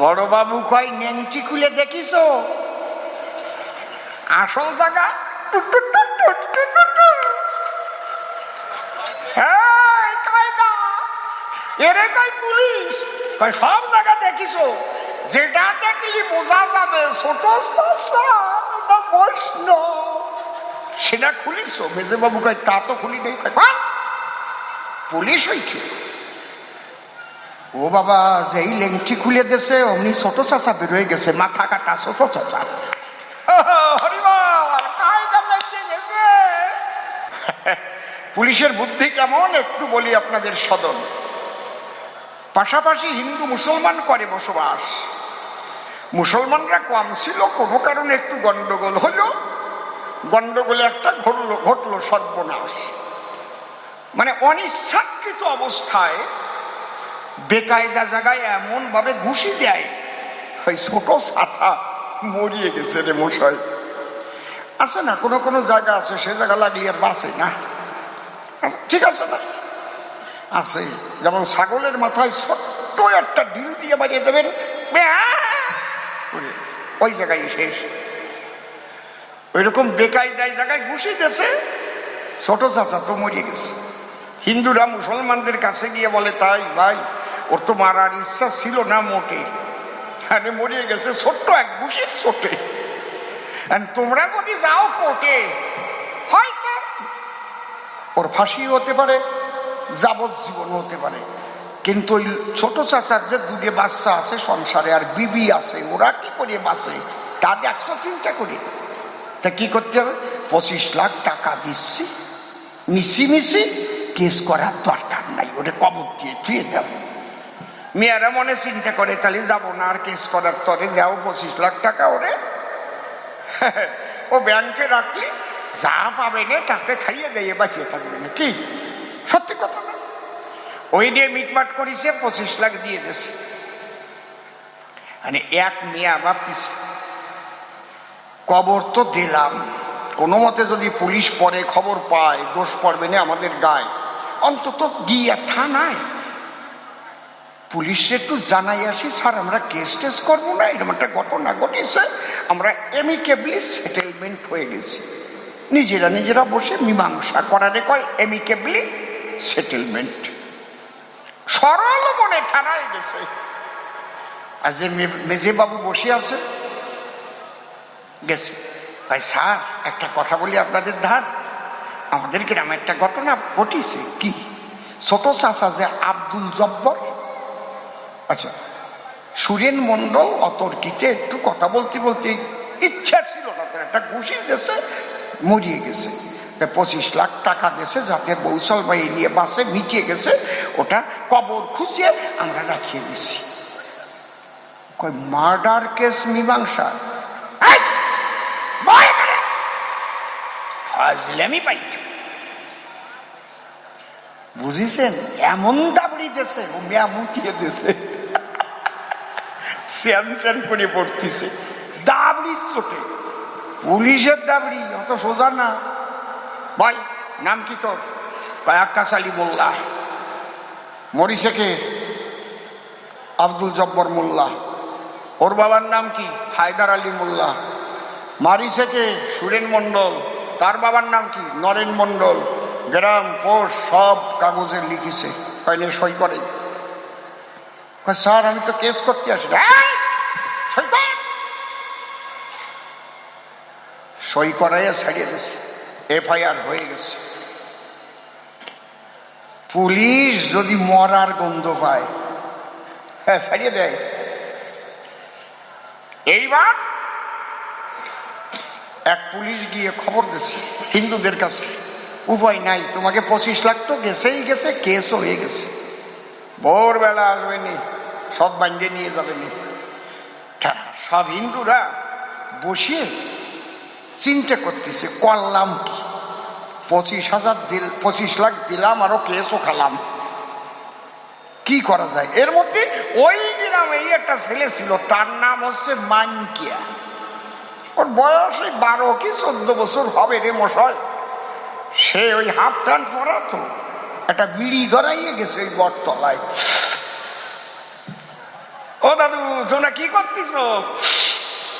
বড় বাবু কয় নেংটি খুলে দেখিস? আসল জায়গা। এরে কয় পুলিশ? কয়, সব জায়গা দেখিস। যেটা দেখলি বোঝা যাবে, ছোট বৈষ্ণব সেটা খুলিস? মেজে বাবু কয়, তা তো খুলি নেই? পুলিশ হয়েছে ও বাবা যেই লেংটি খুলে দেশে অমনি ছোট চাচা বেরোয় গেছে মাথা কাটা ছোট চাচা। গেছে পুলিশের বুদ্ধি কেমন একটু বলি আপনাদের সদন। পাশাপাশি হিন্দু মুসলমান করে বসবাস। মুসলমানরা কম ছিল কোনো কারণে একটু গন্ডগোল হলো। গন্ডগোলে একটা ঘটলো ঘটলো সর্বনাশ। মানে অনিচ্ছাকৃত অবস্থায় বেকায়দা জায়গায় এমন ভাবে ঘুষি দেয়। ওই ছোট চাষা মরিয়ে গেছে রে মশাই। আছে না, কোনো কোনো জায়গা আছে, সে জায়গা লাগলে আর বাঁচে না। ঠিক আছে না? আছে, যেমন ছাগলের মাথায় ছোট্ট একটা ডিল দিয়ে বাড়িয়ে দেবেন ওই জায়গায় শেষ। ওইরকম বেকায়দায় জায়গায় ঘুষি দিয়েছে ছোট চাচা তো মরিয়ে গেছে। হিন্দুরা মুসলমানদের কাছে গিয়ে বলে, তাই ভাই ওর তো মারার ইচ্ছা ছিল না মোটে। আরে মরিয়ে গেছে ছোট্ট এক ঘুষির ছোটে। তোমরা যদি যাও কোর্টে, হয়তো ওর ফাঁসি হতে পারে, যাবজ্জীবন হতে পারে। কিন্তু ওই ছোট চাচার যে দুটো বাচ্চা আছে সংসারে আর বিবি আছে, ওরা কি করে বাঁচে? তা দেখছ চিন্তা করি। তা কি করতে হবে? পঁচিশ লাখ টাকা দিচ্ছি, মিশি মিশি, কেস করার দরকার নাই, ওরে কবর দিয়ে ধুয়ে দেব মেয়েরা মনে চিন্তা করে, তাহলে যাব না আর কেস করার তরে? দাও পঁচিশ লাখ টাকা ওরে। ও ব্যাংকে রাখলে, যা পাবে না, তাতে খাইয়ে দিয়ে বাঁচিয়ে থাকবে না কি সত্যি কথা না? ওই দিয়ে মিটমাট করিছে, পঁচিশ লাখ দিয়ে দিছে। মানে এক মেয়া ভাবতেছে, কবর তো দিলাম, কোনো মতে যদি পুলিশ পরে খবর পায়, দোষ পড়বে না আমাদের গায়ে। অন্তত গিয়া থানায় পুলিশে একটু জানাই আসি, স্যার, আমরা কেস টেস করব না, এরকম একটা ঘটনা ঘটেছে। আমরা এমিকেবলি সেটেলমেন্ট হয়ে গেছি। নিজেরা নিজেরা বসে মীমাংসা করারে কয় এমিকেবলি সেটেলমেন্ট সরল মনে থানায় গেছে। আর যে মেজেবাবু বসে আছে, গেছে। ভাই, স্যার, একটা কথা বলি আপনাদের ধার। আমাদের গ্রামে একটা ঘটনা ঘটিছে, কি? ছোট চাষা যে আব্দুল জব্বর আচ্ছা সুরেন মণ্ডল অতর্কিতে একটু কথা বলতে বলতে ইচ্ছা ছিল না, তার একটা ঘুষি দিয়েছে মরিয়ে গেছে। পঁচিশ লাখ টাকা দিয়েছে যাতে বৌসল বাই নিয়ে বাসে মিটিয়ে গেছে, ওটা কবর খুঁজিয়ে আমরা রাখিয়ে দিছি। কই মার্ডার কেস মীমাংসা? বুঝিছেন? এমন দাবড়ি দেশে, ও মেয়া মুতিয়ে দেশে। স্যান করে পড়তেছে। দাবড়ির চোটে পুলিশের দাবড়ি, অত সোজা না। ভাই, নাম কি তোর? কয়াক্কাস আলী মোল্লা। মরিছে কে? আব্দুল জব্বর মোল্লা। ওর বাবার নাম কি? হায়দার আলী মোল্লা। মারিছে কে? সুরেন মণ্ডল। তার বাবার নাম কি? নরেন মণ্ডল। গ্রাম, পোস্ট, সব কাগজে লিখিছে। কয়নে সই করে। স্যার, আমি তো কেস করতে আসি। সই করাইয়া ছাড়িয়ে দিয়েছে। এফআইআর হয়ে গেছে। পুলিশ যদি মরার গন্ধ পায় হ্যাঁ ছাড়িয়ে দেয়। এইবার এক পুলিশ গিয়ে খবর দিছে, হিন্দুদের কাছে। উপায় নাই, তোমাকে পঁচিশ লাখ তো গেছেই গেছে, কেসও হয়ে গেছে। ভোরবেলা আসবেনি, সব বান্ডে নিয়ে যাবেনি। সব হিন্দুরা বসিয়ে চিন্তা করতেছে, করলাম কি? পঁচিশ হাজার দিল, পঁচিশ লাখ দিলাম আরও কেসও খালাম। কি করা যায়? এর মধ্যে ওই গ্রামেই একটা ছেলে ছিল, তার নাম হচ্ছে মানকিয়া। ওর বয়স ওই বারো কি চোদ্দ বছর হবে রে মশাই। সে ওই হাফ প্যান্ট পরা তো, একটা বিড়ি ধরাইয়ে গেছে ওই বটতলায়। ও দাদু, তোমরা কি করতিস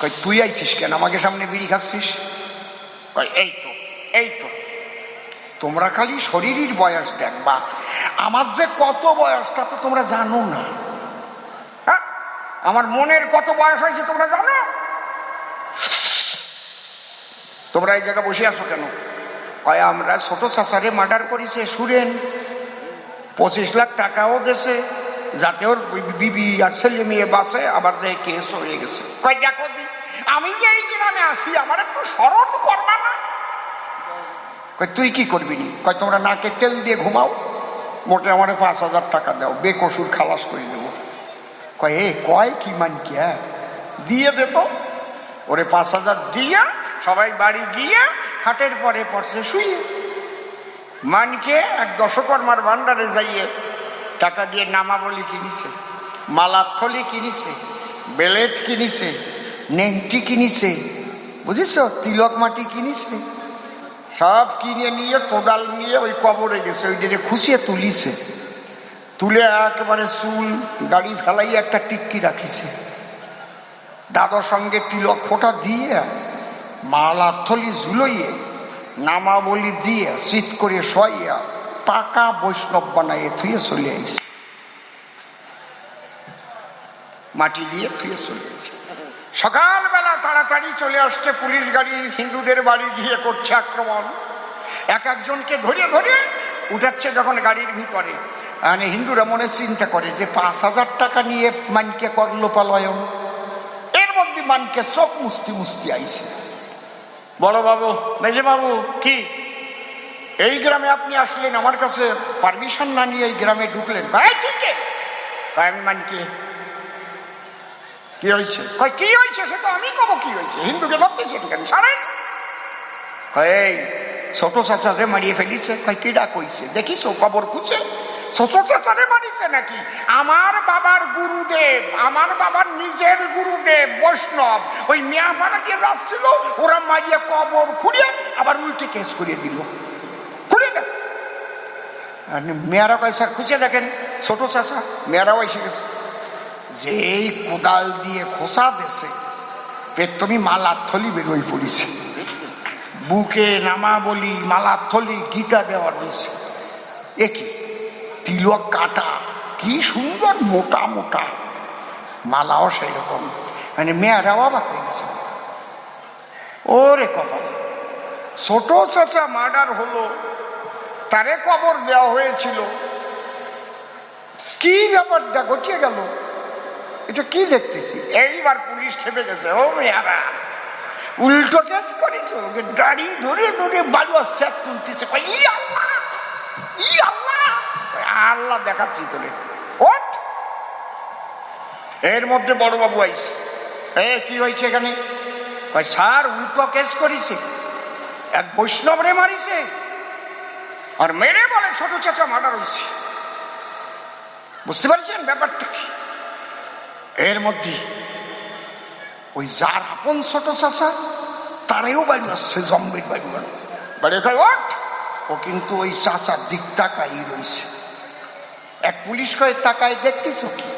কই, তুই আইছিস কেন? আমাকে সামনে বিড়ি খাচ্ছিস? এই তো এই তো। তোমরা খালি শরীরের বয়স দেখবা। আমার যে কত বয়স, তা তো তোমরা জানো না। হ্যাঁ? আমার মনের কত বয়স হয়েছে, তোমরা জানো? তোমরা এই জায়গায় বসে আছো কেন? কয়, আমরা ছোট চাচারে মার্ডার করেছে সুরেন পঁচিশ লাখ টাকাও দেছে যাতে ওর বিবি আর ছেলে মেয়ে বাসে আবার যে কেস হয়ে গেছে। কয় দেখো আমি যে এই গ্রামে আসি আমার একটু স্মরণ করবা না। তুই কি করবি কয় তোমরা নাকে তেল দিয়ে ঘুমাও, মোটে আমার পাঁচ হাজার টাকা দাও, বেকসুর খালাস করে দেবো। কয় এ, কয় কি মান কি হ্যাঁ? দিয়ে দে তো। ওরে পাঁচ হাজার দিয়া, সবাই বাড়ি গিয়ে খাটের পরে পড়ছে, শুয়ে। মানকে এক দশকর্মার ভান্ডারে যাইয়ে টাকা দিয়ে নামাবলি কিনিছে মালার থলি কিনিছে, বেলেট কিনিছে, নেংটি কিনিছে বুঝিস তিলক মাটি কিনিছে, সব কিনে নিয়ে কোদাল নিয়ে ওই কবরে গেছে, ওই দিনে খুশিয়ে তুলিছে। তুলে একেবারে চুল, দাড়ি ফেলাই একটা টিক্কি রাখিছে। দাদার সঙ্গে তিলক ফোঁটা দিয়ে মালার থলি ঝুলইয়ে, নামাবলি দিয়ে, শীত করে শোয়াইয়া টাকা বৈষ্ণব বানাইয়ে থুয়ে চলে আইছে। মাটি দিয়ে থুয়ে চলে আইছে। সকালবেলা তাড়াতাড়ি চলে আসছে পুলিশ গাড়ি, হিন্দুদের বাড়ি গিয়ে করছে আক্রমণ। এক একজনকে ধরে ধরে উঠাচ্ছে যখন গাড়ির ভিতরে। মানে হিন্দুরা মনে চিন্তা করে যে পাঁচ হাজার টাকা নিয়ে মানকে করল পালয়ন। এর মধ্যে মানকে চোখ মুস্তি মুস্তি আইছে। বড় বাবু, মেজে বাবু, কি? এই গ্রামে আপনি আসলেন, আমার কাছে পারমিশন না নিয়ে এই গ্রামে ঢুকলেন। আমি মানকে কি হয়েছে? কয়, কি হয়েছে? সে তো আমি কব কি হয়েছে। হিন্দুকে ধরতেছে কেন ছাড়েন। এই, ছোট চাচারে মারিয়ে ফেলিছে। কয় কি ডাক হইছে দেখিস কবর খুঁজে ছোট চাচারে মারিছে নাকি? আমার বাবার গুরুদেব, আমার বাবার নিজের গুরুদেব, বৈষ্ণব। ওই মিয়াপাড়া দিয়ে যাচ্ছিল, ওরা মারিয়ে কবর খুঁড়ে আবার উল্টে কেস করিয়ে দিল। আর মেয়ারা কয়সা খুঁজে দেখেন, ছোট চাচা, মেয়ারাও এসে গেছে। যেই কোদাল দিয়ে খোসা দেশে পেট্টমি মালার থলি বেরোয় পড়েছে। বুকে নামা বলি মালার থলি গীতা দেওয়া রয়েছে একই তিলক কাটা, কি সুন্দর মোটা মোটা। মালাও সেই রকম মানে মেয়েরাও অবাক হয়ে গেছে। ওরে কপাল। ছোট চাচা মার্ডার হলো। তারে কবর দেওয়া হয়েছিল। কি ব্যাপারটা ঘটিয়ে গেল? এটা কি দেখতেছি? এইবার পুলিশ খেপে গেছে। ও মেয়ারা, উল্টো কেস করেছ? ওকে গাড়ি ধরে ধরে বালু আসছে তুলতেছে। আল্লাহ! ই আল্লাহ! দেখাচ্ছি তোরে। ওঠ! এর মধ্যে বড়বাবু আইছে। এ, কি হয়েছে এখানে? স্যার, উল্টো কেস করেছে। এক বৈষ্ণব রে মারিছে। আর মেরে বলে ছোট চাচা মার্ডার হয়েছে। বুঝতে পারছেন ব্যাপারটা কি? এর মধ্যে ওই যার আপন ছোট চাচা, তারেও বাড়ি আসছে, জম্বির বাড়ি বাড়ি। কয় ওঠ ও কিন্তু ওই চাচার দিক তাকাই রয়েছে। এক পুলিশ কয় তাকায়, দেখতেছ কি?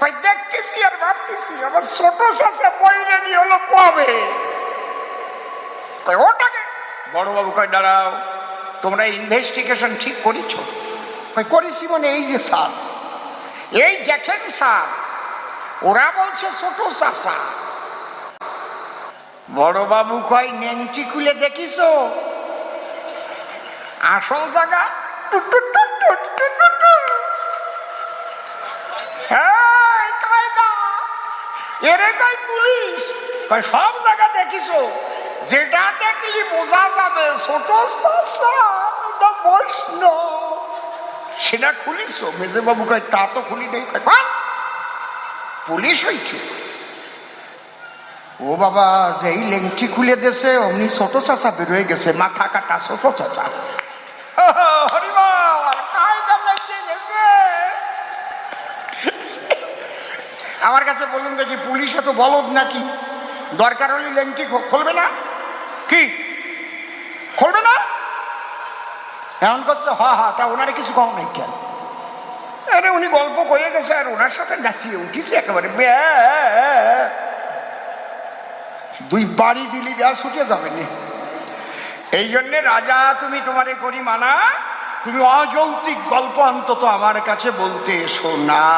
কয়, দেখতেছি আর ভাবতেছি, আমার ছোট চাচা বইরে নিয়ে হলো কবে? ওটাকে? বড়বাবু কয়, দাঁড়াও। তোমরা ইনভেস্টিগেশন ঠিক করেছ। করেছি মানে এই যে স্যার এই দেখেন স্যার ওরা বলছে ছোট চাষা বড় বাবু কয় নেংটি খুলে দেখিস আসল জায়গা। এরে কয় পুলিশ। কয়, সব জায়গা দেখিস যেটা দেখলি বোঝা যাবে ছোট চাষা বৈষ্ণব সেটা খুলিস মেজে বাবু কয় তা তো খুলি নেই। কয় "কয়, পুলিশ হয়েছে ও বাবা যেই লেংটি খুলে দেছে অমনি ছোট চাচা বেরোয় গেছে মাথা কাটা ছোট লাগিয়ে আমার কাছে বলুন দেখি পুলিশ এত বলদ নাকি? দরকার হলে লেংটি খুলবে না? কি? খুলবে না? এমন করছে, হা হা, তা ওনারে কিছু কম নাই কেন? আরে উনি গল্প করে গেছে আর ওনার সাথে নাচিয়ে উঠিছে একেবারে। দুই বাড়ি দিলি ব্যাস উঠে যাবে নি। এই জন্যে রাজা, তুমি তোমারে করি মানা তুমি অযৌক্তিক গল্প অন্তত আমার কাছে বলতে এসো না।